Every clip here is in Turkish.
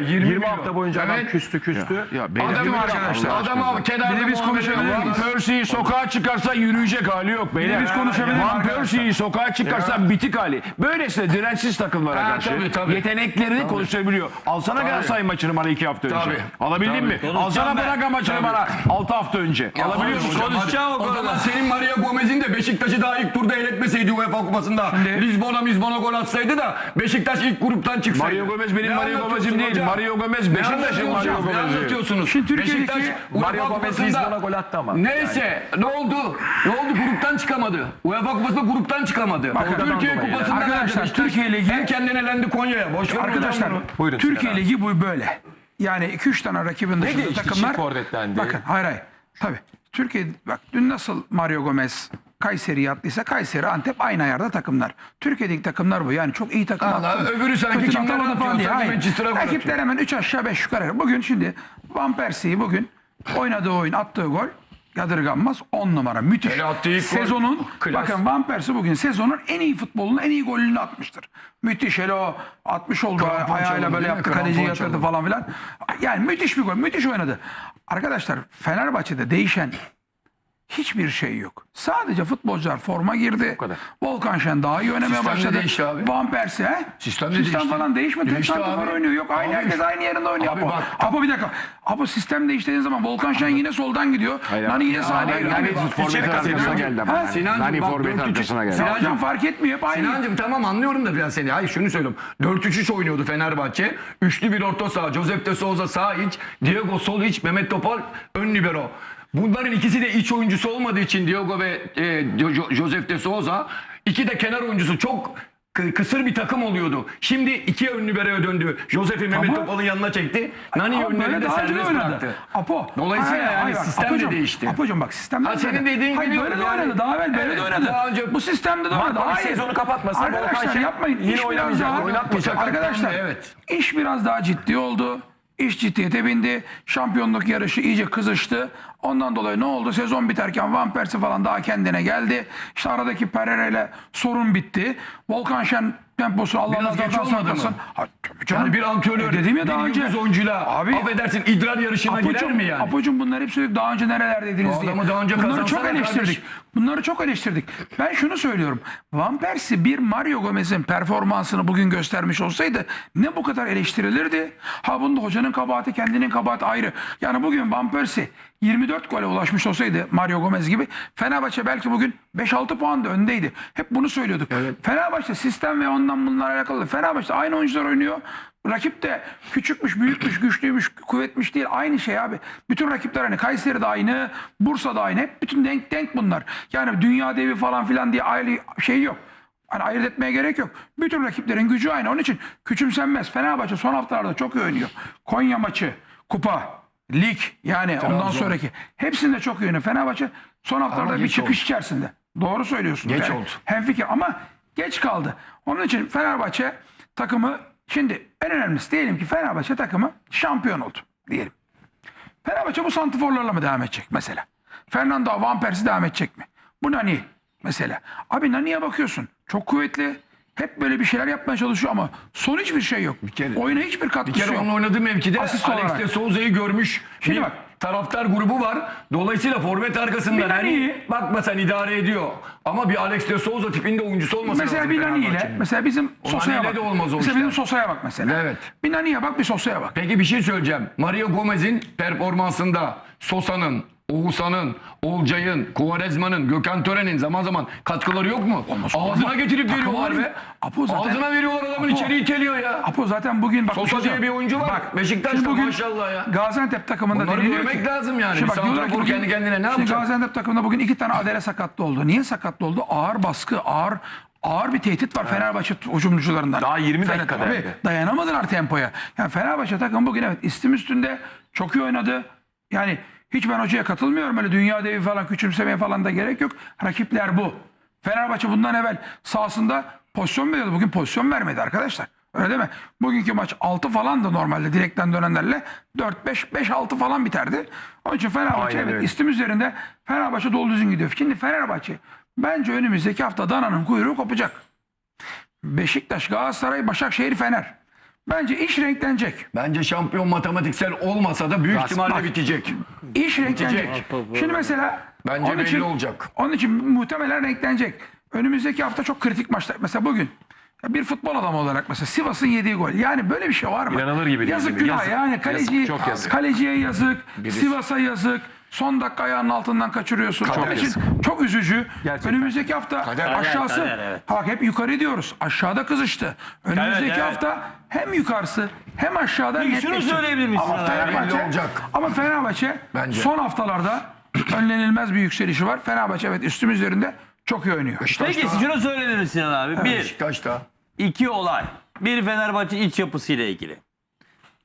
20, 20 hafta boyunca adam Evet. küstü küstü. Ya beyler, Adam bir dakika, arkadaşlar. Adama aşkına. kenarda de biz konuşabilir miyiz? Van Persie'yi sokağa çıkarsa yürüyecek hali yok beyler. biz konuşabilir miyiz Van arkadaşlar? Persie'yi sokağa çıkarsa bitik hali. Böylesine dirençsiz takımlara Ha, karşı tabii, tabii. yeteneklerini konuşabiliyor. Alsana Galatasaray maçını bana 2 hafta önce. Tabii. Alabildin mi? Alsana Braga maçını bana 6 hafta önce. Alabiliyor musun? Konuşacağım o zaman senin Maria Gomez'in de Beşiktaş'ı daha ilk turda eletmeseydi UEFA kupasında. Lisbon'a Lisbon'a gol atsaydı da Beşiktaş ilk gruptan çıksaydı. Mario Gomez benim Ne Mario anlatıyorsun Gomez'im değil. hocam? Mario Gomez Ne Beşiktaş'ın Mario hocam? Ne Gomez'i. anlatıyorsunuz? Şimdi Türkiye'deki Beşiktaş Mario Gomez Lisbon'a gol attı ama. Neyse ne oldu? Ne oldu? Gruptan çıkamadı. UEFA kupasında gruptan çıkamadı. Bakın, Türkiye kupasında Arkadaşlar, Türkiye Ligi- Hem kendine elendi Konya'ya. Boş ver Arkadaşlar. Buyurun Türkiye Ligi bu böyle. Yani 2-3 tane rakibin dışında takımlar. Forvetlendi. Bakın hayır hayır. Tabii. Türkiye bak dün nasıl Mario Gomez Kayseri'ye attıysa Kayseri, Antep aynı ayarda takımlar. Türkiye'deki takımlar bu. Yani çok iyi takım Allah, attı. öbürü sanki kimler atıyor, Rakipler hemen 3 aşağı 5 yukarı. Bugün şimdi Van Persie'yi bugün oynadığı oyun attığı gol yadırganmaz 10 numara. Müthiş. İlk gol, Sezonun klas. bakın Van Persie bugün sezonun en iyi futbolunun en iyi golünü atmıştır. Müthiş hele o 60 oldu Krampon ayağıyla böyle yaptı kaleciyi yatırdı falan filan. Yani müthiş bir gol. Müthiş oynadı. Arkadaşlar Fenerbahçe'de değişen hiçbir şey yok. Sadece futbolcular forma girdi. kadar. Volkan Şen daha iyi oynamaya Sistem başladı. değişti abi. Van Persie he? Sistem Sistem değişti. falan değişmedi. Tek Değişti santrafor abi. oynuyor. Yok aynı Abi herkes aynı yerinde oynuyor. Abi Apo. bak- Apo bir dakika. Apo sistem değiştiğiniz zaman Volkan Şen yine soldan gidiyor. Nani yine sağdan Hayır, gidiyor. Nani forvet arkasına geldi ama. Ha? Nani. Sinancım, forvet arkasına geldi. Sinan- Hocam fark etmiyor. Hep aynı. Sinancım tamam anlıyorum da biraz seni. Hayır şunu söylüyorum. 4-3-3 oynuyordu Fenerbahçe. Üçlü bir orta saha. Josep de Souza sağ iç. Diego Solic, Mehmet Topal ön libero. Bunların ikisi de iç oyuncusu olmadığı için Diego ve e, Jo- Jo- Josep de Souza iki de kenar oyuncusu çok kı- kısır bir takım oluyordu. Şimdi iki ön liberoya döndü. Josep'i Mehmet Topal'ın yanına çekti. Nani önce de serbest bıraktı. Apo. Dolayısıyla Hayır, yani hayır, sistem de Apocuğum, değişti. Apocuğum bak sistemde Ha, senin dediğin Hayır, biliyorum böyle de oynadı. Daha evvel böyle de oynadı. daha önce- Bu sistemde de oynadı. Hayır. sezonu kapatmasa Volkan Arkadaşlar yapmayın. yine oynamayacak, oynatmayacak. Arkadaşlar Evet. iş biraz daha ciddi oldu. İş ciddiyete bindi. Şampiyonluk yarışı iyice kızıştı. Ondan dolayı ne oldu? Sezon biterken Van Persie falan daha kendine geldi. İşte aradaki Pereira ile sorun bitti. Volkan Şen temposu Allah Biraz geç olmadı mı? Ha, tabii canım. Yani bir antrenör, E, dedim ya daha önce. oyuncuyla Abi- affedersin idrar yarışına girer Apocuğum, mi yani? Apocuğum bunları hep söyledik daha önce nerelerdeydiniz Bu diye. adamı daha önce Bunları çok eleştirdik. kardeşim. Bunları çok eleştirdik. Ben şunu söylüyorum. Van Persie bir Mario Gomez'in performansını bugün göstermiş olsaydı ne bu kadar eleştirilirdi? Ha bunda hocanın kabahati kendinin kabahati ayrı. Yani bugün Van Persie 24 gole ulaşmış olsaydı Mario Gomez gibi Fenerbahçe belki bugün 5-6 puan da öndeydi. Hep bunu söylüyorduk. Fenerbahçe sistem ve ondan bunlarla alakalı. Fenerbahçe aynı oyuncular oynuyor. Rakip de küçükmüş, büyükmüş, güçlüymüş, kuvvetmiş değil. Aynı şey abi. Bütün rakipler aynı. Kayseri de aynı, Bursa da aynı. Hep bütün denk denk bunlar. Yani dünya devi falan filan diye ayrı şey yok. Hani ayırt etmeye gerek yok. Bütün rakiplerin gücü aynı. Onun için küçümsenmez. Fenerbahçe son haftalarda çok iyi oynuyor. Konya maçı, kupa, lig yani ondan sonraki. Hepsinde çok iyi oynuyor. Fenerbahçe son haftalarda bir çıkış içerisinde. Doğru söylüyorsun. Geç Yani oldu. Hemfikir ama geç kaldı. Onun için Fenerbahçe takımı şimdi en önemlisi diyelim ki Fenerbahçe takımı şampiyon oldu diyelim. Fenerbahçe bu santiforlarla mı devam edecek mesela? Fernando Van Persie devam edecek mi? Bu Nani mesela. Abi Nani'ye bakıyorsun. Çok kuvvetli. Hep böyle bir şeyler yapmaya çalışıyor ama son hiçbir şey yok. kere- Oyuna hiçbir Bir katkısı kere yok. onun oynadığı mevkide Asist Alex olarak. de Souza'yı görmüş Şimdi bir bak. taraftar grubu var. Dolayısıyla forvet arkasında Bir hani Nani'yi- bakma sen idare ediyor. Ama bir Alex de Souza tipinde oyuncusu olması Mesela lazım bir Nani ile Fenerbahçe'nin. mesela bizim Sosa'ya bak. de olmaz o mesela işler. bizim Sosa'ya bak mesela. Evet. Bir Nani'ye bak bir Sosa'ya bak. Peki bir şey söyleyeceğim. Mario Gomez'in performansında Sosa'nın, Oğuzhan'ın, Olcay'ın, Kuvarezma'nın, Gökhan Tören'in zaman zaman katkıları yok mu? Ağzına Ama getirip takım veriyorlar be. Apo zaten- Ağzına veriyorlar adamın Apo- içeri iteliyor ya. Apo zaten bugün bak Sosa şey diye bir oyuncu var. Beşiktaş'ta şimdi bugün maşallah ya. Gaziantep takımında Bunları deniliyor görmek ki. lazım yani. Şimdi bak diyorlar ki kendi kendine ne yapacak? Gaziantep takımında bugün iki tane Adele sakatlı oldu. Niye sakatlı oldu? Ağır baskı, ağır ağır bir tehdit var Fenerbahçe hücumcularından. Daha 20 Fener- dakika tabii. Dayanamadılar tempoya. Yani Fenerbahçe takım bugün evet istim üstünde çok iyi oynadı. Yani hiç ben hocaya katılmıyorum. Öyle dünya devi falan küçümsemeye falan da gerek yok. Rakipler bu. Fenerbahçe bundan evvel sahasında pozisyon veriyordu. Bugün pozisyon vermedi arkadaşlar. Öyle değil mi? Bugünkü maç 6 falan da normalde direkten dönenlerle 4-5, 5-6 falan biterdi. Onun için Fenerbahçe Aynen evet öyle. istim üzerinde Fenerbahçe dolu düzgün gidiyor. Şimdi Fenerbahçe bence önümüzdeki hafta Dana'nın kuyruğu kopacak. Beşiktaş, Galatasaray, Başakşehir, Fener. Bence iş renklenecek. Bence şampiyon matematiksel olmasa da büyük ihtimalle bak. bitecek. İş renklenecek. Şimdi mesela Bence onun belli için, olacak. Onun için muhtemelen renklenecek. Önümüzdeki hafta çok kritik maçlar. Mesela bugün ya bir futbol adamı olarak mesela Sivas'ın yediği gol. Yani böyle bir şey var mı? İnanılır gibi değil, Yazık değil mi? günah Yazık. yani. Kaleci, Yazık, çok yazık. Kaleciye yazık. Sivas'a yazık. Son dakika ayağının altından kaçırıyorsun. Kader Onun için yazık. çok üzücü. Gerçekten. Önümüzdeki hafta Kader. aşağısı. Kader, evet. Bak hep yukarı diyoruz. Aşağıda kızıştı. Önümüzdeki Evet, evet. hafta hem yukarısı hem aşağıda Peki şunu netleşecek. söyleyebilir misin Ama abi? Fenerbahçe, olacak. ama Fenerbahçe Bence. son haftalarda önlenilmez bir yükselişi var. Fenerbahçe evet üstüm üzerinde çok iyi oynuyor. Peki şunu söylenir mi Sinan abi? Bir, Beşiktaş'ta. iki olay. Bir Fenerbahçe iç yapısıyla ilgili.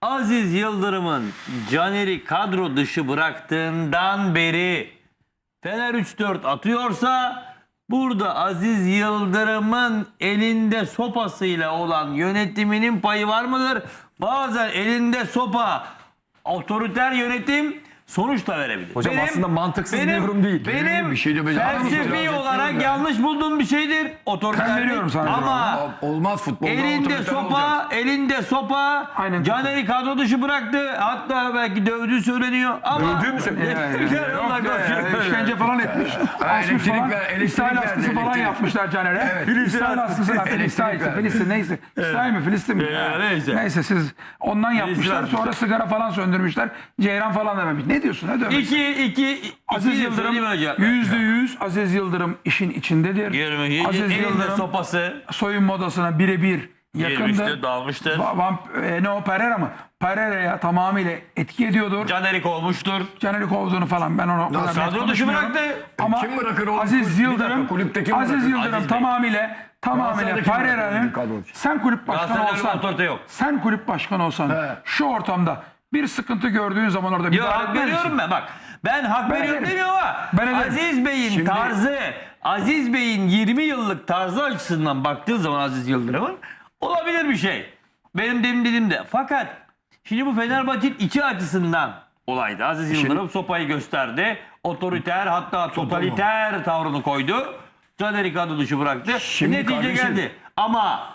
Aziz Yıldırım'ın Caner'i kadro dışı bıraktığından beri Fener 3-4 atıyorsa burada Aziz Yıldırım'ın elinde sopasıyla olan yönetiminin payı var mıdır? Bazen elinde sopa otoriter yönetim sonuç da verebilir. Hocam aslında mantıksız bir yorum değil. Benim Bir şey de böyle- felsefi olarak yanlış bulduğum bir şeydir. Otoriterlik. Ben veriyorum sana Ama Olmaz futbolda elinde otoriter sopa, olacak. elinde sopa. Aynen. Caner'i kadro dışı bıraktı. Hatta belki dövdüğü söyleniyor. Ama Dövdüğü mü söyleniyor? İşkence falan etmiş. Asmış elektrik falan. İsrail askısı falan yapmışlar Caner'e. Evet. İsrail askısı Elektrik İsrail. Filistin neyse. İsrail mi Filistin mi? Neyse. Neyse siz ondan yapmışlar. Sonra sigara falan söndürmüşler. Ceyran falan dememiş. Ne diyorsun? Ne diyorsun? İki, iki, Aziz iki Yıldırım söyleyeyim hocam. yüzde yüz Aziz Yıldırım işin içindedir. Yürüme, Aziz elinde Yıldırım sopası. soyunma odasına birebir yakındır. Girmiştir, dalmıştır. Va- Van, e, ne o Pereira mı? Pereira'ya tamamıyla etki ediyordur. Caner'i kovmuştur. Caner'i kovduğunu falan ben onu o kadar net kadro dışı konuşmuyorum. bıraktı. Ama Kim bırakır oğlum? Aziz Yıldırım, kulüpte kim Aziz bırakır? Yıldırım Aziz Bey. tamamıyla tamamıyla Galatasaray'da kim bırakır Pereira'nın kadro dışı? sen kulüp başkanı Galatasaray'da olsan yok. sen kulüp başkanı olsan He. şu ortamda bir sıkıntı gördüğün zaman orada bir Ya hak veriyorum ben bak. Ben hak Ben veriyorum demiyorum ama Ben ederim. Aziz Bey'in tarzı, Aziz Bey'in 20 yıllık tarzı açısından baktığın zaman Aziz Yıldırım'ın olabilir bir şey. Benim demin dediğim de. Fakat şimdi bu Fenerbahçe'nin içi açısından olaydı. Aziz Yıldırım sopayı gösterdi. Otoriter hatta totaliter tavrını koydu. Caner'i kadro dışı bıraktı. Şimdi Netice kardeşim, geldi. Ama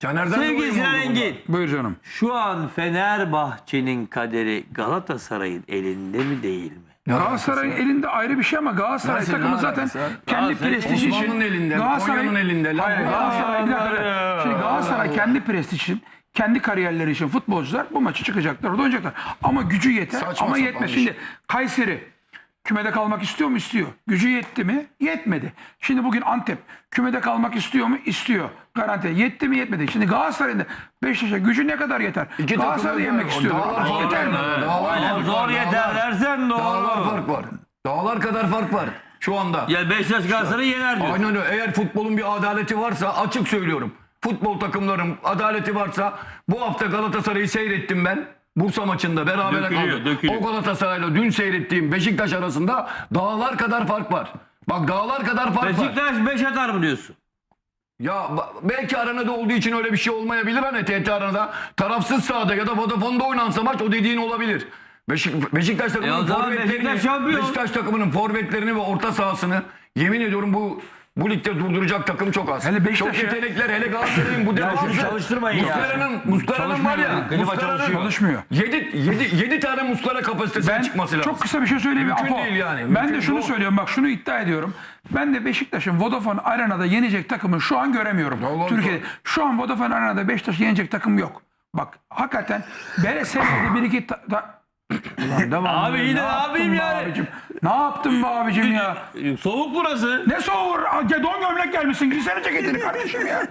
Caner'den sevgili dolayı mı Sinan oldu Engin Buyur canım. şu an Fenerbahçe'nin kaderi Galatasaray'ın elinde mi değil mi? Galatasaray'ın elinde ayrı bir şey ama Galatasaray Nasıl, takımı ne zaten alakası var? kendi Galatasaray- prestiji için. Osman'ın elinde, Galatasaray- Konya'nın elinde. Lan Hayır, Galatasaray, bir dakika, Allah Allah. Şimdi Galatasaray kendi prestiji için, kendi kariyerleri için futbolcular bu maçı çıkacaklar, orada oynayacaklar. Ama gücü yeter Saçma ama sapan yetmez. Şimdi. Kayseri kümede kalmak istiyor mu? İstiyor. Gücü yetti mi? Yetmedi. Şimdi bugün Antep kümede kalmak istiyor mu? İstiyor. Garanti. Yetti mi? Yetmedi. Şimdi Galatasaray'ın da Beşiktaş'a gücü ne kadar yeter? İki Galatasaray'ı yenmek istiyor. Dağlar fark Yeter mi? var. Dağlar zor yeter dağlar. dersen Dağlar doğru. fark var. Dağlar kadar fark var şu anda. Ya Beşiktaş Galatasaray'ı yener diyor. Aynen öyle. Eğer futbolun bir adaleti varsa açık söylüyorum. Futbol takımların adaleti varsa bu hafta Galatasaray'ı seyrettim ben. Bursa maçında beraber Dökülüyor, dökülüyor. O Galatasaray'la dün seyrettiğim Beşiktaş arasında dağlar kadar fark var. Bak dağlar kadar fark var. Beşiktaş 5 atar mı diyorsun? Ya ba- belki aranada olduğu için öyle bir şey olmayabilir hani TT aranada. Tarafsız sahada ya da Vodafone'da oynansa maç o dediğin olabilir. Beşik, Beşiktaş E takımının zaman forvetlerini, Beşiktaş şampiyon. Beşiktaş takımının forvetlerini ve orta sahasını yemin ediyorum bu bu ligde durduracak takım çok az. Hele Beşiktaş çok ya. yetenekler hele Galatasaray'ın bu şunu defansı. çalıştırmayın ya. Muslera'nın Muslera'nın var ya. Muslera'nın çalışıyor. Çalışmıyor. 7 7 7 tane Muslera kapasitesi Ben çıkması lazım. çok kısa bir şey söyleyeyim. Mümkün Apo. değil yani, Ben mümkün de şunu zor. söylüyorum. Bak şunu iddia ediyorum. Ben de Beşiktaş'ın Vodafone Arena'da yenecek takımı şu an göremiyorum. Vallahi Türkiye'de. Şu an Vodafone Arena'da Beşiktaş yenecek takım yok. Bak hakikaten böyle senede bir iki ta- ta- Ulan devam Abi ya. yine Ne ne yaptın yapayım be yani? Abicim? Ne yaptın be abicim ya? Soğuk burası. Ne soğur? Don gömlek gelmişsin. Giysene ceketini kardeşim ya.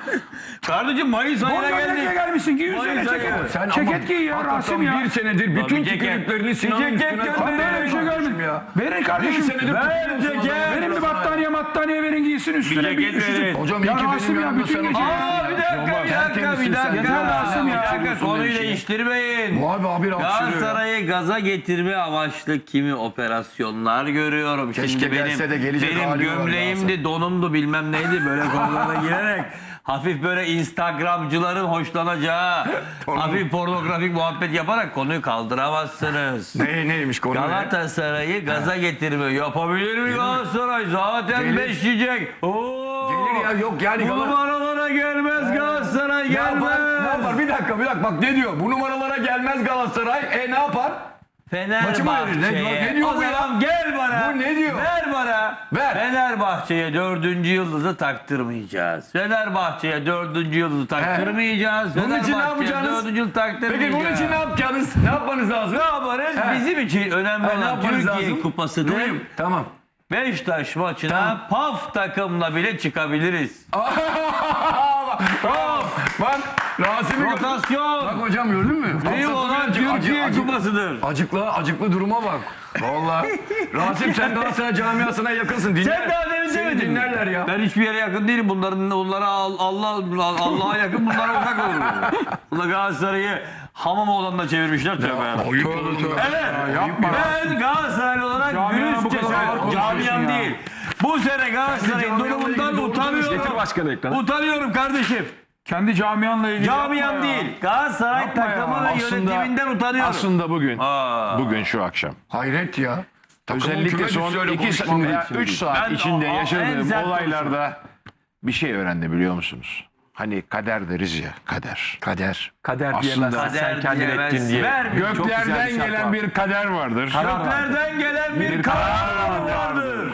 Kardeşim Mayıs Don ayına gömlekle geldik. gelmişsin. Giy üstüne Mayıs ayı. ceket. Sen Ceket ama giy ya hakikaten Rasim ya. Bir senedir bütün ceket- tükürüklerini Sinan'ın ceket üstüne gönder. Ben böyle bir şey görmedim. ya. Verin Bir kardeşim. senedir Ver tutuyorsun ceket. adamı. Verin bir battaniye battaniye verin giysin üstüne Bir bir, ceket üşücük. verin. Hocam Ya iyi ki Rasim benim ya yanımda bütün sen gece. Aa bir dakika bir dakika bir Tertemizsin dakika. sen. Yeter Rasim Bir ya. dakika konuyu değiştirmeyin. Bu abi abi alkışlıyor ya. Galatasaray'ı gaza getirme amaçlı kimi operasyonlar görüyorum. Keşke Şimdi benim, gelse de gelecek benim hali gömleğimdi, donumdu bilmem neydi böyle konulara girerek hafif böyle Instagramcıların hoşlanacağı hafif pornografik muhabbet yaparak konuyu kaldıramazsınız. Ne, neymiş konu? ne? Galatasaray'ı gaza getirme. Yapabilir mi Galatasaray? Zaten Gelir. beş yiyecek. Oo. Gelir ya, yok yani Bu numaralara gelmez Galatasaray Ne yapar? Ne gelmez. yapar? Bir dakika bir dakika bak ne diyor? Bu numaralara gelmez Galatasaray. E ne yapar? Verir? Ne? Fenerbahçe'ye. Ne diyor o bu ya? zaman gel bana. Bu ne diyor? Ver bana. Ver. Fenerbahçe'ye dördüncü yıldızı taktırmayacağız. Fenerbahçe'ye dördüncü yıldızı taktırmayacağız. Bunun için ne Fenerbahçe'ye yapacaksınız? Dördüncü yıldızı taktırmayacağız. Peki bunun için ne yapacaksınız? Ne yapmanız lazım? Ne yaparız? He. Bizim için önemli Ha, ne olan yapmanız Türkiye lazım? Kupası'dır. Duyayım. Tamam. Beşiktaş maçına Tamam. PAF takımla bile çıkabiliriz. Of! Bak Rasim'i gör- Rotasyon. Bak hocam gördün mü? Büyük Kapsa olan Türkiye acı- Kupası'dır. Acıklı, acıklı duruma bak. Vallahi. Rasim sen Galatasaray camiasına yakınsın. Dinler. Sen daha demin Seni demedin mi? dinlerler ya. Ben hiçbir yere yakın değilim. Bunların onlara Al- Allah Allah'a yakın bunlara uzak olurum. Bunlar Galatasaray'ı hamam olanına çevirmişler tövbe. Ayıp oğlum. Evet. yapma. Ben Galatasaraylı olarak Camiana bu dürüstçe kadar ağır söylüyorum. konuşuyorsun Camiam ya. değil. Bu sene Galatasaray'ın durumundan ilgili doğru utanıyorum. Getir başkanı ekrana. Utanıyorum kardeşim. Kendi camianla ilgili yapma Camiam ya. değil. Galatasaray Yapma ya. takımı ve yönetiminden utanıyorum. Aslında bugün, Aa. bugün şu akşam. Hayret ya. Takımın Özellikle küme son düştü öyle 2 saat konuşmanın veya için 3 değil. saat Ben içinde en yaşadığım sert olaylarda bir şey öğrendim biliyor musunuz? Hani kader deriz ya, kader. Kader. Kader Aslında- diyemezsin sen Kader kendin ettin diye. Ver Göklerden gelen bir kader vardır. Göklerden gelen bir, Bir karar karar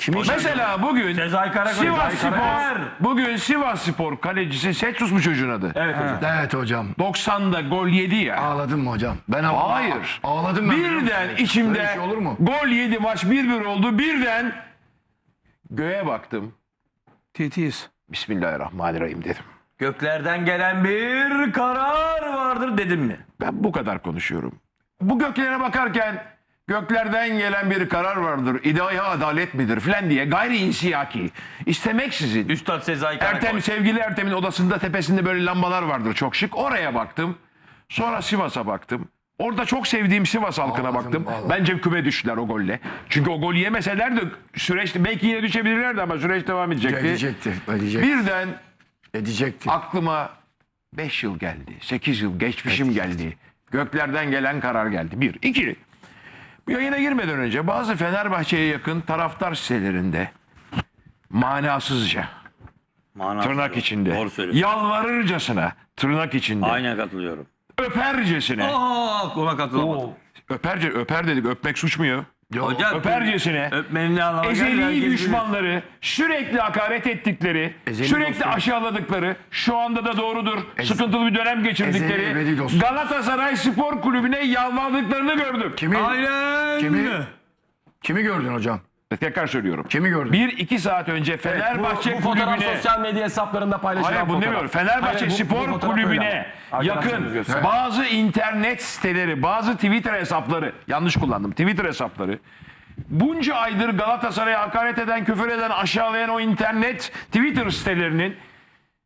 vardır. Mesela bugün Sezai Karakoç. Sivas Sezai Karakoç. Spor, bugün Sivas Spor kalecisi Setsus mu çocuğun adı? Evet hocam. Evet hocam. 90'da gol yedi ya. Ağladın mı hocam? Ben ağladım. Hayır. Ağladım ben. Birden içimde şey olur mu? gol yedi maç 1-1 oldu. Birden göğe baktım. Titiz. Bismillahirrahmanirrahim dedim. Göklerden gelen bir karar vardır dedim mi? Ben bu kadar konuşuyorum. Bu göklere bakarken göklerden gelen bir karar vardır. İdahi adalet midir filan diye gayri insiyaki. istemeksizin. Üstad Sezai Karakoç. Ertem, sevgili Ertem'in odasında tepesinde böyle lambalar vardır çok şık. Oraya baktım. Sonra Sivas'a baktım. Orada çok sevdiğim Sivas halkına baktım. vallahi. Bence küme düştüler o golle. Çünkü o gol yemeseler de süreç belki yine düşebilirlerdi ama süreç devam edecekti. Edecekti. Edecekti. Birden Edecekti. aklıma 5 yıl geldi. 8 yıl geçmişim geldi. Göklerden gelen karar geldi. Bir. iki. Bu yayına girmeden önce bazı Fenerbahçe'ye yakın taraftar sitelerinde manasızca, Manasız tırnak yok. içinde, Doğru söylüyorsun. yalvarırcasına, tırnak içinde, Aynen katılıyorum. öpercesine, Aa, ona katılamadım. öperce, öper dedik öpmek suç mu ya? Hocam Öpercesine, öpmenin ne anlamı geldi? ezeli düşmanları sürekli hakaret ettikleri, Ezeli sürekli dostum. aşağıladıkları, şu anda da doğrudur, sıkıntılı bir dönem geçirdikleri Ezeli ebedi dostum. Galatasaray Spor Kulübü'ne yalvardıklarını gördüm. Kimi, Aynen. kimi, kimi gördün hocam? Tekrar söylüyorum. Kimi gördün? Bir iki saat önce Fenerbahçe bu, bu fotoğraf Kulübü'ne... sosyal medya hesaplarında paylaşılan Hayır bunu fotoğraf. demiyorum. Fenerbahçe Hayır, bu- bu Spor fotoğraf Kulübü'ne öyle ama. Arkadaşlarımız yakın bazı internet siteleri, bazı Twitter hesapları, yanlış kullandım, Twitter hesapları bunca aydır Galatasaray'a hakaret eden, küfür eden, aşağılayan o internet Twitter sitelerinin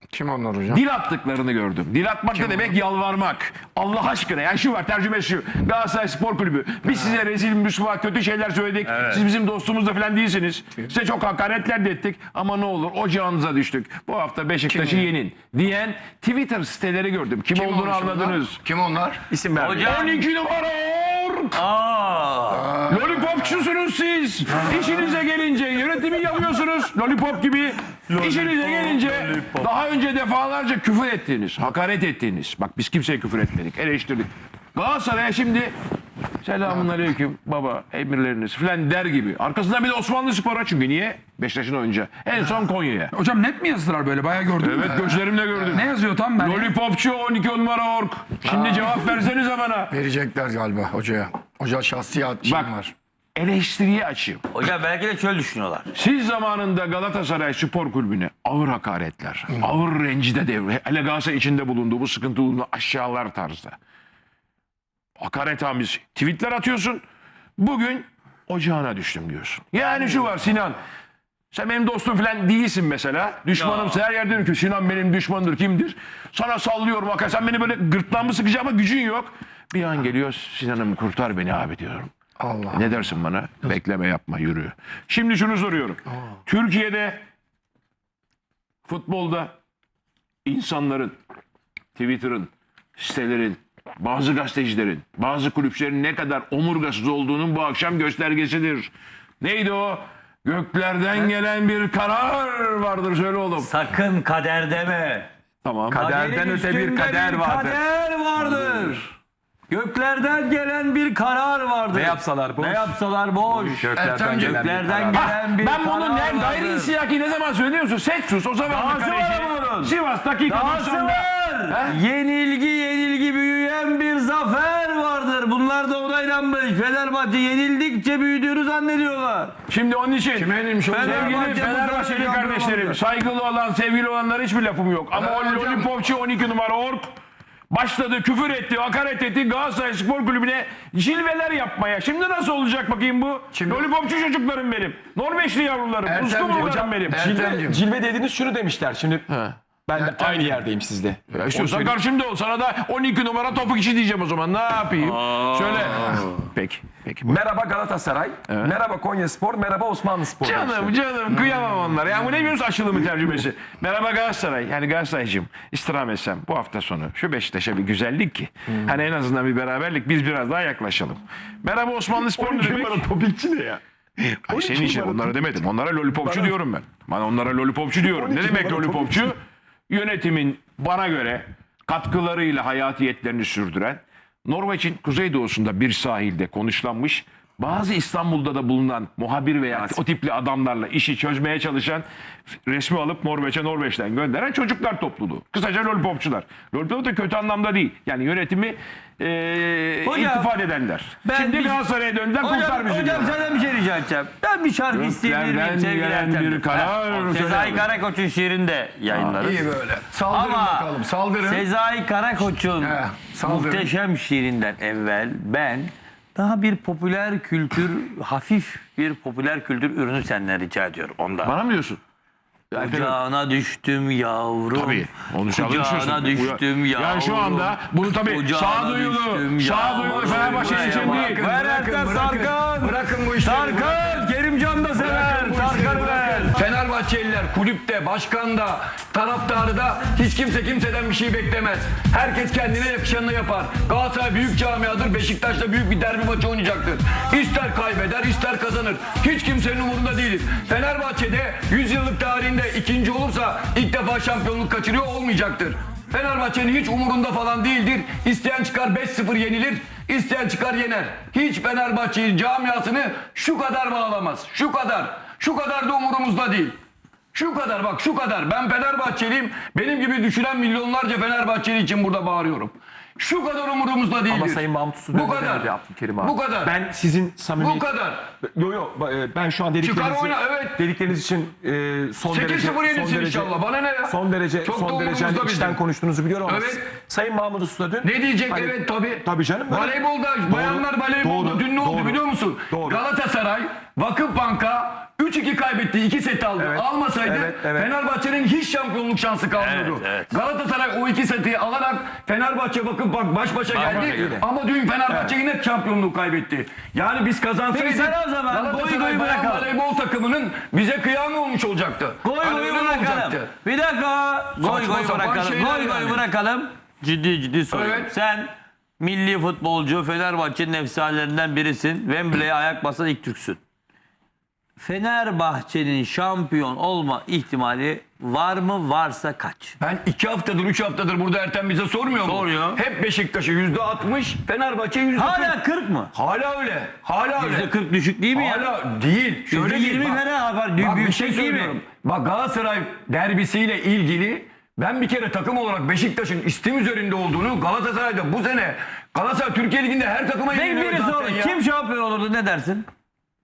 Kim onlar hocam? dil attıklarını gördüm. Dil atmak ne demek? Yalvarmak. Allah aşkına. Yani şu var tercümesi şu. Galatasaray Spor Kulübü. Biz size rezil, müsva, kötü şeyler söyledik. Siz bizim dostumuz da falan değilsiniz. Size çok hakaretler de ettik. Ama ne olur ocağınıza düştük. Bu hafta Beşiktaş'ı Kim? yenin. Diyen Twitter siteleri gördüm. Kim, olduğunu konuşuyor lan? anladınız. Kim onlar? İsim vermiyor. Hocam. 12 numara Ork. Aa. Lollipopçusunuz siz. İşinize gelince yönetimi yapıyorsunuz. Lollipop gibi. İşinize gelince daha önce defalarca küfür ettiğiniz, hakaret ettiğiniz. Bak biz kimseye küfür etmedik, eleştirdik. Galatasaray'a şimdi selamun aleyküm baba emirleriniz falan der gibi. Arkasından bir de Osmanlı Spor'a çünkü niye? Beşiktaş'ın önce. En son Konya'ya. Hocam net mi yazdılar böyle? Bayağı gördün mü? Evet gözlerimle gördüm. Ne yazıyor tam ben? Lollipopçu 12 numara ork. Şimdi cevap versenize bana. Verecekler galiba hocaya. Hoca şahsi şeyim Bak. var. Eleştiriye açayım. Hocam belki de şöyle düşünüyorlar. Siz zamanında Galatasaray Spor Kulübü'ne ağır hakaretler, ağır rencide devri, hele Galatasaray içinde bulunduğu bu sıkıntılı aşağılar tarzda. Hakaret amiz tweetler atıyorsun. Bugün ocağına düştüm diyorsun. Yani şu var Sinan. Sen benim dostum falan değilsin mesela. Düşmanımsın her yerde diyorum ki Sinan benim düşmandır kimdir? Sana sallıyorum hakikaten. Sen beni böyle gırtlağımı sıkacağım ama gücün yok. Bir an geliyor Sinan'ım kurtar beni abi diyorum. Allah. Ne dersin bana? Bekleme yapma yürü. Şimdi şunu soruyorum. Türkiye'de futbolda insanların, Twitter'ın, sitelerin, bazı gazetecilerin, bazı kulüplerin ne kadar omurgasız olduğunun bu akşam göstergesidir. Neydi o? Göklerden gelen bir karar vardır söyle oğlum. Sakın kader deme. Tamam. Kaderden Kaderin öte bir üstünde kader vardır. Kader vardır. Göklerden gelen bir karar vardır. Ne yapsalar boş. Ne yapsalar boş. Göklerden gelen bir Göklerden karar. gelen bir Ben bunu karar ne, vardır. gayri siyaki ne zaman söylüyorsun? Set sus o zaman Dahası var bunun. Sivas dakika Dahası 90'da. var. Yenilgi yenilgi büyüyen bir zafer vardır. Bunlar da ona inanmış. Fenerbahçe yenildikçe büyüdüğünü zannediyorlar. Şimdi onun için Kime yenilmiş oğlum? sevgili Fenerbahçe Fenerbahçeli kardeşlerim, saygılı olan, sevgili olanlar hiçbir lafım yok. Ama o lollipopçu 12 numara Ork başladı, küfür etti, hakaret etti Galatasaray Spor Kulübü'ne cilveler yapmaya. Şimdi nasıl olacak bakayım bu? Şimdi- Lollipopçu çocuklarım benim. Norveçli yavrularım. Ertemciğim, Uskumrularım hocam, benim. Er- Ertemciğim. cilve dediğiniz şunu demişler. Şimdi ben de aynı yerdeyim sizde. Ya İstiyorsan karşımda ol. Sana da 12 numara topuk işi diyeceğim o zaman. Ne yapayım? Söyle. Peki. Peki. Merhaba Galatasaray, merhaba Konyaspor, merhaba Osmanlı Spor. Canım canım kıyamam onlara. Ya bu ne biliyorsun aşılımı tercümesi. Merhaba Galatasaray. Yani Galatasaray'cım istirham etsem bu hafta sonu şu Beşiktaş'a bir güzellik ki. Hani en azından bir beraberlik biz biraz daha yaklaşalım. Merhaba Osmanlı Spor ne demek? topikçi ne ya? Ay senin için onlara demedim. Onlara lollipopçu diyorum ben. Bana onlara lollipopçu diyorum. Ne 12 demek lollipopçu? Yönetimin bana göre katkılarıyla hayatiyetlerini sürdüren Norveç'in kuzeydoğusunda bir sahilde konuşlanmış bazı İstanbul'da da bulunan muhabir veya o tipli adamlarla işi çözmeye çalışan resmi alıp Norveç'e Norveç'ten gönderen çocuklar topluluğu. Kısaca lollipopçular. Lollipop da kötü anlamda değil. Yani yönetimi eee Hocam, iltifat edenler. ben Şimdi bir- Galatasaray'a döndüler Hocam, bizi. hocam diyorlar. senden bir şey rica edeceğim. Ben bir şarkı isteyebilir miyim sevgili Ertem? bir karar Sezai. Karakoç'un şiirini de yayınlarız. İyi böyle. Saldırın Ama bakalım. Saldırın. Sezai Karakoç'un muhteşem şiirinden evvel ben daha bir popüler kültür, hafif bir popüler kültür ürünü senden rica ediyorum ondan. Bana mı diyorsun? Kucağına düştüm yavrum. Tabii. Onu Kucağına çalışıyorsun. düştüm yavrum. Yani şu anda bunu tabii Kucağına sağduyulu, düştüm sağduyulu yavrum. Fenerbahçe için değil. Ver Ertem Tarkan. Bırakın bu işleri. Tarkan, Kerimcan da sever. Bırakın bu işleri, Tarkan'ı ver. bırakın. Fenerbahçeliler kulüpte, başkanda, taraftarı da hiç kimse kimseden bir şey beklemez. Herkes kendine yakışanını yapar. Galatasaray büyük camiadır. Beşiktaş'ta büyük bir derbi maçı oynayacaktır. İster kaybeder, ister kazanır. Hiç kimsenin umurunda değiliz. Fenerbahçe'de 100 yıllık tarihinde ikinci olursa ilk defa şampiyonluk kaçırıyor olmayacaktır. Fenerbahçe'nin hiç umurunda falan değildir. İsteyen çıkar 5-0 yenilir, isteyen çıkar yener. Hiç Fenerbahçe'nin camiasını şu kadar bağlamaz. Şu kadar. Şu kadar da umurumuzda değil. Şu kadar bak şu kadar. Ben Fenerbahçeliyim. Benim gibi düşünen milyonlarca Fenerbahçeli için burada bağırıyorum. Şu kadar umurumuzda değildir. Ama Sayın Mahmut Su Bu kadar. Abdülkerim abi. Bu kadar. Ben sizin samimi... Bu kadar. Yo yo ba- e, ben şu an dediklerinizi, Çıkar oyna, evet. dedikleriniz için e, son 8-0 derece... son yenilsin derece- inşallah. Bana ne ya? Son derece, Çok da son derece umurumuzda hani bizim. konuştuğunuzu biliyorum ama Evet. Sayın Mahmut Usta dün... Ne diyecek Hani- evet tabii. Tabii canım. böyle- Voleybolda bayanlar voleybolda doğru, dün ne oldu doğru, biliyor musun? doğru. Galatasaray Vakıfbank'a 3-2 kaybetti. 2 set aldı. Evet, Almasaydı evet, evet. Fenerbahçe'nin hiç şampiyonluk şansı kalmıyordu. Evet, evet. Galatasaray o iki seti alarak Fenerbahçe Vakıfbank baş başa geldi. başa geldi. Ama dün Fenerbahçe yine şampiyonluğu kaybetti. Yani biz kazansaydık Peki sen o zaman goy goy bırakalım. voleybol takımının bize kıyamı olmuş olacaktı. Goy Hani goy mi bırakalım. olacaktı? Bir dakika. Goy goy bırakalım. Goy goy yani. bırakalım. Ciddi ciddi soruyorum. Evet. Sen milli futbolcu Fenerbahçe'nin efsanelerinden birisin. Wembley'e ayak basan ilk Türksün. Fenerbahçe'nin şampiyon olma ihtimali var mı? Varsa kaç? Ben iki haftadır, üç haftadır burada Ertem bize sormuyor mu? Soruyor. Hep Beşiktaş'ı yüzde altmış, Fenerbahçe yüzde Hala 40 mı? Hala öyle. Hala öyle. %40 düşük değil mi ya? Hala değil. Şöyle değil. %20 Bak- fena var. Bak bir şey değil mi? söylüyorum. Bak Galatasaray derbisiyle ilgili ben bir kere takım olarak Beşiktaş'ın istim üzerinde olduğunu Galatasaray'da bu sene Galatasaray Türkiye Ligi'nde her takıma Peki yeniliyor biri zaten sorun. ya. Kim şampiyon olurdu ne dersin?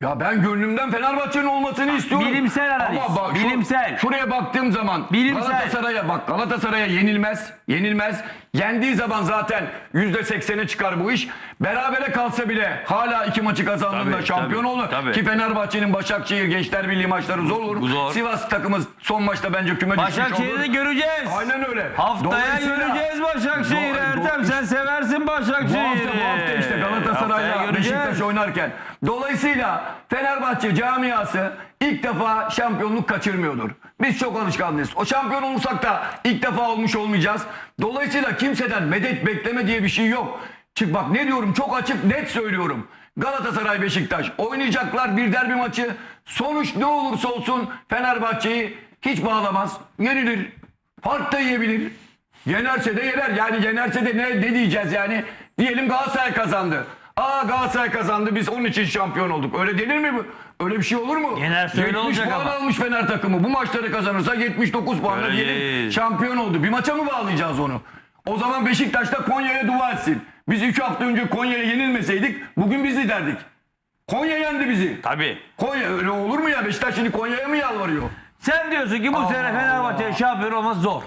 Ya ben gönlümden Fenerbahçe'nin olmasını istiyorum. bilimsel analiz, Ama bak, şu- bilimsel. şuraya baktığım zaman Bilimsel. Galatasaray'a bak Galatasaray'a yenilmez. Yenilmez. Yendiği zaman zaten yüzde seksene çıkar bu iş. Berabere kalsa bile hala iki maçı kazandığında Tabii, şampiyon olur. tabii. Ki Fenerbahçe'nin Başakşehir Gençler Birliği maçları zor olur. Zor. Sivas takımı son maçta bence küme düşmüş Başakşehir'i olur. göreceğiz. Aynen öyle. Haftaya Dolayısıyla- göreceğiz Başakşehir'i Do- do- Ertem. Sen seversin Bu Başakşehir'i. hafta bu hafta işte Haftaya Galatasaray'la göreceğiz. Beşiktaş oynarken. Dolayısıyla Fenerbahçe camiası ilk defa şampiyonluk kaçırmıyordur. Biz çok alışkanlıyız. O şampiyon olursak da ilk defa olmuş olmayacağız. Dolayısıyla kimseden medet bekleme diye bir şey yok. Çık bak ne diyorum çok açık net söylüyorum. Galatasaray Beşiktaş oynayacaklar bir derbi maçı. Sonuç ne olursa olsun Fenerbahçe'yi hiç bağlamaz. Yenilir. Fark da yiyebilir. Yenerse de yener. Yani yenerse de ne, ne diyeceğiz yani? Diyelim Galatasaray kazandı. Aa Galatasaray kazandı biz onun için şampiyon olduk. Öyle denir mi bu? Öyle bir şey olur mu? Yenerse öyle 70 olacak puan ama. almış Fener takımı. Bu maçları kazanırsa 79 puanla Öyle şampiyon oldu. Bir maça mı bağlayacağız onu? O zaman Beşiktaş da Konya'ya dua etsin. Biz 2 hafta önce Konya'ya yenilmeseydik bugün biz liderdik. Konya yendi bizi. Tabii. Konya öyle olur mu ya? Beşiktaş şimdi Konya'ya mı yalvarıyor? Sen diyorsun ki bu sene Fenerbahçe şampiyon olması zor.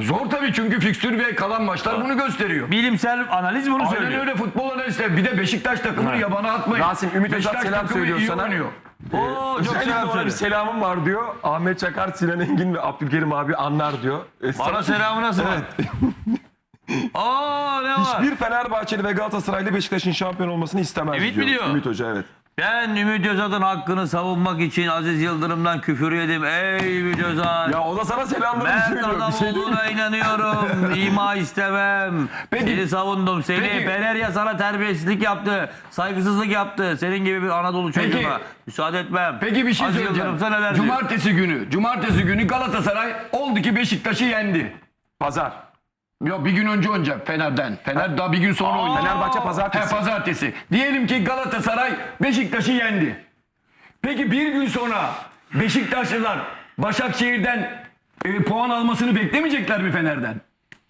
Zor tabii çünkü fikstür ve kalan maçlar bunu gösteriyor. Bilimsel analiz bunu Aynen söylüyor. öyle futbol analistleri. Bir de Beşiktaş takımını yabana atmayın. Rasim, Ümit Özat Beşiktaş selam takımı söylüyor iyi sana. oynuyor. Oo, çok Özellikle selam ona söyle. bir selamım var diyor. Ahmet Çakar, Sinan Engin ve Abdülkerim abi anlar diyor. E, Bana selamı nasıl var? Aa ne var? Hiçbir Fenerbahçeli ve Galatasaraylı Beşiktaş'ın şampiyon olmasını istemez Ümit diyor. mi diyor? Ümit Hoca evet. Ben Ümit Özat'ın hakkını savunmak için Aziz Yıldırım'dan küfür yedim. Ey Ümit Özat. Ya o da sana selamlarını ben söylüyor. adam Bir şey değil mi? olduğuna inanıyorum. İma istemem. Peki. Seni savundum. Seni Peki. Penerya sana terbiyesizlik yaptı. Saygısızlık yaptı. Senin gibi bir Anadolu çocuğuna. Müsaade etmem. Peki bir şey Aziz söyleyeceğim. Yıldırım sana neler diyor? Cumartesi günü, cumartesi günü Galatasaray oldu ki Beşiktaş'ı yendi. Pazar. Ya bir gün önce oynayacak Fener'den. Fener daha bir gün sonra oynayacak. Fenerbahçe He, pazartesi. pazartesi. Diyelim ki Galatasaray Beşiktaş'ı yendi. Peki bir gün sonra Beşiktaşlılar Başakşehir'den e, puan almasını beklemeyecekler mi Fener'den?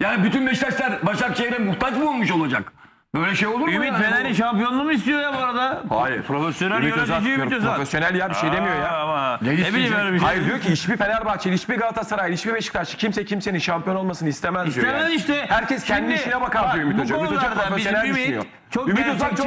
Yani bütün Beşiktaşlar Başakşehir'e muhtaç mı olmuş olacak? Böyle şey olur mu? Ümit yani? Fener'in şampiyonluğu mu istiyor ya bu arada? Hayır. Profesyonel Ümit yönetici Ümit. Özat. Profesyonel ya bir şey demiyor ya. Aa, Ama Ne ne, bileyim öyle bir şey. Hayır diyor ki hiçbir Fenerbahçeli, hiçbir Galatasaray, hiçbir Beşiktaşlı kimse kimsenin şampiyon olmasını istemez diyor. İstemez yani. işte. Herkes kendi Şimdi- işine bakar Bak, diyor Ümit Hoca. Ümit Hoca profesyonel düşünüyor. Çok Ümit Özat çok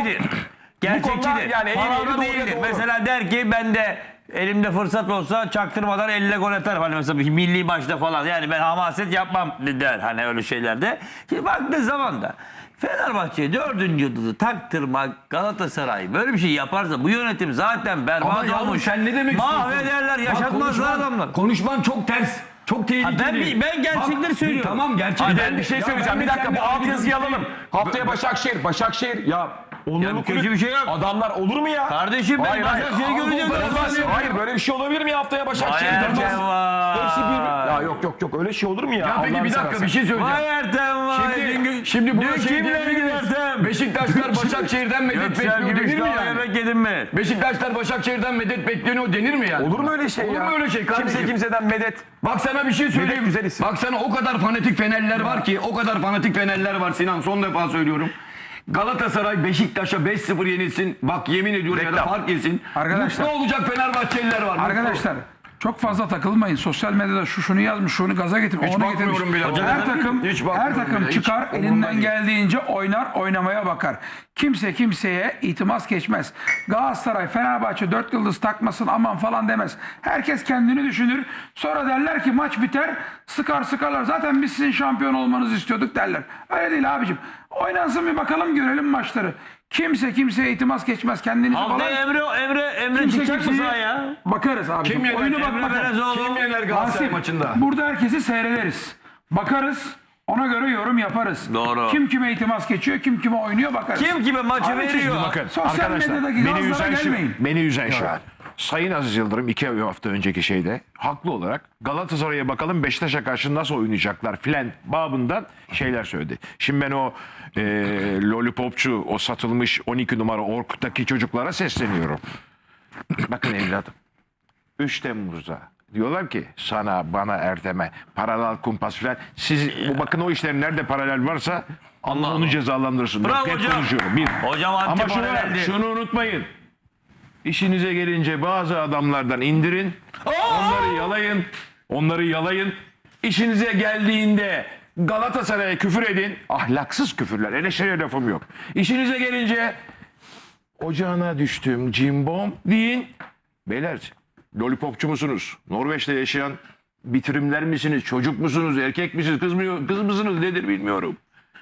gerçekçidir. yani eğri değildir. Mesela der ki ben de elimde fırsat olsa çaktırmadan elle gol atarım. Hani mesela bir milli maçta falan. Yani ben hamaset yapmam der hani öyle şeylerde. Şimdi baktığı zaman da Fenerbahçe'ye dördüncü yıldızı taktırmak Galatasaray böyle bir şey yaparsa bu yönetim zaten Ama berbat yavrum olmuş. sen ne demek istiyorsun? Mahvederler, Bak yaşatmazlar konuşman- adamlar. Konuşman çok ters. Çok tehlikeli. ben bir- ben gerçekleri Bak, söylüyorum. Tamam gerçek. Abi ben bir şey Ya söyleyeceğim. ben Bir de dakika bu seninle alt aynı yazıyı görüşteyim. alalım. Haftaya Başakşehir. Başakşehir ya onurlu kötü kulüp. bir şey yok. Adamlar olur mu ya? Kardeşim ben. Başakşehir'i göreceğim. Hayır böyle bir şey olabilir mi ya haftaya Başakşehir? Vay. Hepsi bir... Ya yok yok yok öyle şey olur mu ya? Ya peki bir dakika bir şey söyleyeceğim. Vay Ertem vay. Şimdi, şimdi buna şey diyebilir? Beşiktaşlar Başakşehir'den medet bekliyor denir mi yani? yemek yedin mi? Beşiktaşlar Başakşehir'den medet bekleniyor denir mi yani? Olur mu öyle şey Olur ya? mu öyle şey kardeşim? Kimse kimseden medet. Bak sana bir şey söyleyeyim. güzel isim. Bak sana o kadar fanatik Fenerliler var ki, o kadar fanatik Fenerliler var Sinan son defa söylüyorum. Galatasaray Beşiktaş'a 5-0 yenilsin. Bak yemin ediyorum ya da Reklam. fark yesin. Arkadaşlar. Mutlu olacak Fenerbahçeliler var. mutlu. Arkadaşlar çok fazla takılmayın. Sosyal medyada şu şunu yazmış, şunu gaza getirmiş, Hiç onu getirmiş. bile. Hocam Her takım Hiç her takım bile. Hiç çıkar umurumda elinden değil. geldiğince oynar, oynamaya bakar. Kimse kimseye itimas geçmez. Galatasaray, Fenerbahçe dört yıldız takmasın aman falan demez. Herkes kendini düşünür. Sonra derler ki maç biter, sıkar sıkarlar. Zaten biz sizin şampiyon olmanızı istiyorduk derler. Öyle değil abicim. Oynansın bir bakalım görelim maçları. Kimse kimseye itimas geçmez. Kendinizi Haftaya falan... Emre Emre Emre Kimse çıkacak mı kimseye- sahaya? Bakarız abi. Kim yener? Oyunu bak Emre bakarız. Belezoğlu. Kim yener Galatasaray Rasim, maçında? Burada herkesi seyrederiz. Bakarız. Ona göre yorum yaparız. Doğru. Kim kime itimas geçiyor, kim kime oynuyor bakarız. Kim kime maçı Abi veriyor? Bakın Sosyal arkadaşlar medyadaki beni gazlara üzen şu. gelmeyin. Beni üzen şu. Sayın Aziz Yıldırım iki hafta önceki şeyde haklı olarak Galatasaray'a bakalım Beşiktaş'a karşı nasıl oynayacaklar filan babından şeyler söyledi. Şimdi ben o e, lollipopçu o satılmış 12 numara Orkut'taki çocuklara sesleniyorum. Bakın evladım 3 Temmuz'da diyorlar ki sana bana Ertem'e paralel kumpas filan siz bu bakın o işlerin nerede paralel varsa Allah onu cezalandırsın. Bravo hocam. konuşuyorum. Bir. Hocam Ama şunu, şunu unutmayın. İşinize gelince bazı adamlardan indirin. Onları yalayın. Onları yalayın. İşinize geldiğinde Galatasaray'a küfür edin. Ahlaksız küfürler. Eleştiriye lafım yok. İşinize gelince ocağına düştüm cimbom deyin. Beyler lollipopçu musunuz? Norveç'te yaşayan bitirimler misiniz? Çocuk musunuz? Erkek misiniz? Kız, mı, kız mısınız? Nedir bilmiyorum.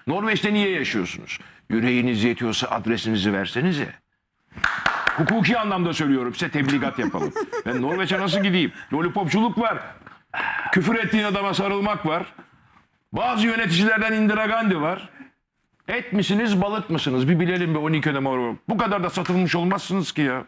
Norveç'te niye yaşıyorsunuz? Yüreğiniz yetiyorsa adresinizi versenize. Hukuki anlamda söylüyorum size tebligat yapalım. Ben Norveç'e nasıl gideyim? Lollipopçuluk var. Küfür ettiğin adama sarılmak var. Bazı yöneticilerden Indira Gandhi var. Et misiniz balık mısınız? Bir bilelim be 12 ödeme var. Bu kadar da satılmış olmazsınız ki ya.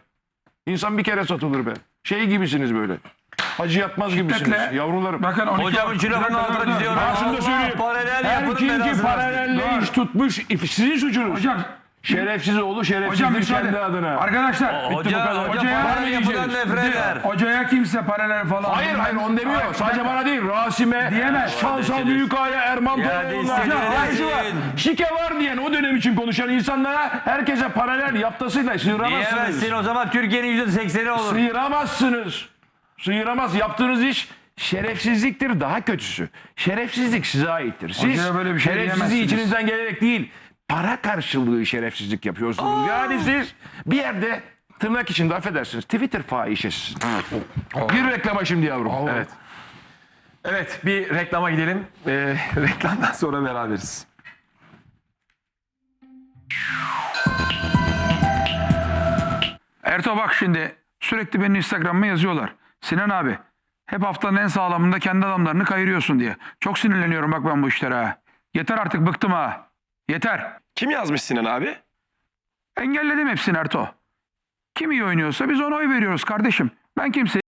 İnsan bir kere satılır be. Şey gibisiniz böyle. Hacı yatmaz gibisiniz. Yavrularım. Bakın 12 Hocamın şu lafının altına çiziyorum. Ben şunu da Allah söyleyeyim. Paralel Her belasını versin. paralelle iş tutmuş sizin suçunuz. Hocam, Şerefsiz oğlu hocam şerefsizdir müsaade. kendi adına. Arkadaşlar, Hoca, bu kadar. hoca Hocaya- paralel yapıdan nefret eder. hocaya kimse paralel falan. Hayır hayır onu demiyor. Hayır, Sadece bana değil. Rasim'e, Diyemez. Şansal Büyükaya, Erman Ya Toroğlu'na. Hayır, var. Şike var diyen o dönem için konuşan insanlara herkese paralel yaptasıyla sıyıramazsınız. Diyemezsin o zaman Türkiye'nin %80'i olur. Sıyıramazsınız. Sıyıramaz. Yaptığınız iş şerefsizliktir daha kötüsü. Şerefsizlik size aittir. Siz Hocaya böyle bir şey şerefsizliği diyemezsiniz. içinizden gelerek değil, para karşılığı şerefsizlik yapıyorsunuz. Yani siz bir yerde tırnak içinde affedersiniz Twitter fahişesiniz. Bir reklama şimdi yavrum. Evet. Evet bir reklama gidelim. Ee, reklamdan sonra beraberiz. Erto bak şimdi sürekli benim Instagram'ıma yazıyorlar. Sinan abi hep haftanın en sağlamında kendi adamlarını kayırıyorsun diye. Çok sinirleniyorum bak ben bu işlere ha. Yeter artık bıktım ha. Yeter. Kim yazmış Sinan abi? Engelledim hepsini Erto. Kim iyi oynuyorsa biz ona oy veriyoruz kardeşim. Ben kimseye